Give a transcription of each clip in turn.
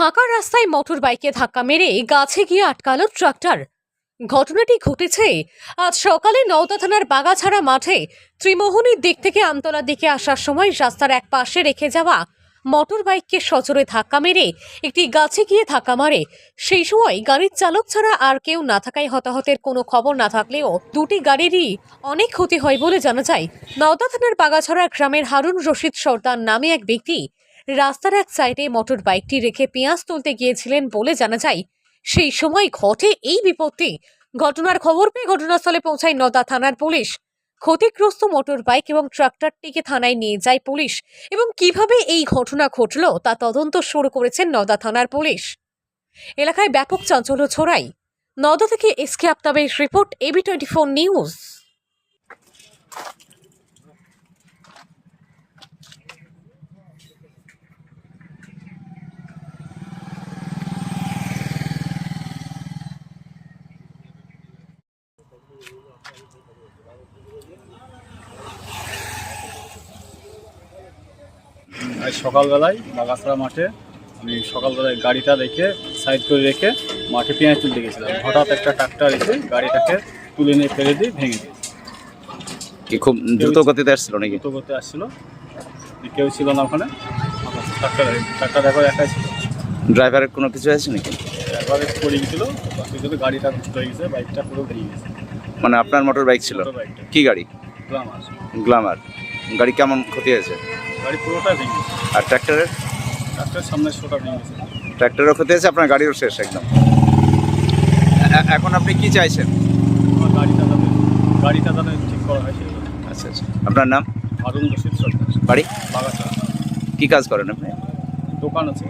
ফাঁকা রাস্তায় মোটর বাইকে ধাক্কা মেরে গাছে গিয়ে আটকালো ট্রাক্টর। ঘটনাটি ঘটেছে আজ সকালে নওদা থানার বাগাছাড়া মাঠে। ত্রিমোহনীর দিক থেকে আমতলার দিকে আসার সময় রাস্তার এক পাশে রেখে যাওয়া মোটর বাইককে সজোরে ধাক্কা মেরে একটি গাছে গিয়ে ধাক্কা মারে। সেই সময় গাড়ির চালক ছাড়া আর কেউ না থাকায় হতাহতের কোনো খবর না থাকলেও দুটি গাড়িরই অনেক ক্ষতি হয় বলে জানা যায়। নওদা থানার বাগাছড়া গ্রামের হারুন রশিদ সর্দার নামে এক ব্যক্তি রাস্তার এক সাইডে মোটর বাইকটি রেখে পেঁয়াজ তুলতে গিয়েছিলেন বলে জানা যায়। সেই সময় ঘটে এই বিপত্তি। ঘটনার খবর পেয়ে ঘটনাস্থলে পৌঁছায় নদা থানার পুলিশ। ক্ষতিগ্রস্ত মোটর বাইক এবং ট্রাক্টরটিকে থানায় নিয়ে যায় পুলিশ। এবং কীভাবে এই ঘটনা ঘটল তা তদন্ত শুরু করেছেন নদা থানার পুলিশ। এলাকায় ব্যাপক চাঞ্চল্য ছড়ায়। নদা থেকে S K আফতাবের report AB twenty four news. আজ সকালবেলায় বাগাসড়া মাঠে আমি সকালবেলায় গাড়িটা রেখে সাইড করে রেখে মাঠে পেঁয়াজ তুলতে গেছিলাম। হঠাৎ একটা ট্রাক্টর এসে গাড়িটাকে তুলে নিয়ে ফেলে দিয়ে ভেঙে দিয়েছে কি খুব দ্রুত গতিতে আসছিল নাকি? দ্রুত গতিতে আসছিল। কেউ ছিল না ওখানে। ট্রাক্টর ট্রাক্টর একবার একাই ছিল। ড্রাইভারের কোনো কিছু আছে নাকি? একবারে পড়ে গেছিল। গাড়িটা নষ্ট হয়ে গেছে বাইকটা পুরো ভেঙে গেছে। মানে আপনার মোটর বাইক ছিল? কি গাড়ি? গ্লামার গ্লামার গাড়ি কেমন ক্ষতি হয়েছে? গাড়ি পুরোটা ভেঙে আর ট্র্যাক্টরের? সামনে গেছে। ট্র্যাক্টরেরও ক্ষতি হয়েছে আপনার গাড়িও শেষ একদম। এখন আপনি কি চাইছেন? গাড়িটা যাতে গাড়িটা যাতে ঠিক করা হয় আচ্ছা আচ্ছা। আপনার নাম? হারুন রশিদ সরকার। বাড়ি? বাগাচা। কি কাজ করেন আপনি? দোকান আছে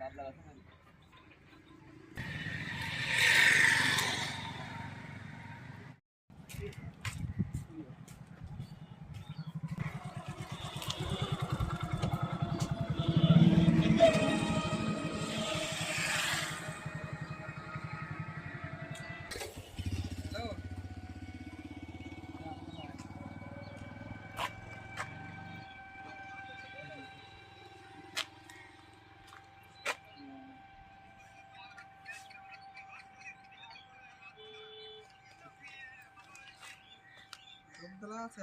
गाडी চারপাশে